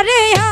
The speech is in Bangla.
যারে হ্যাঁ।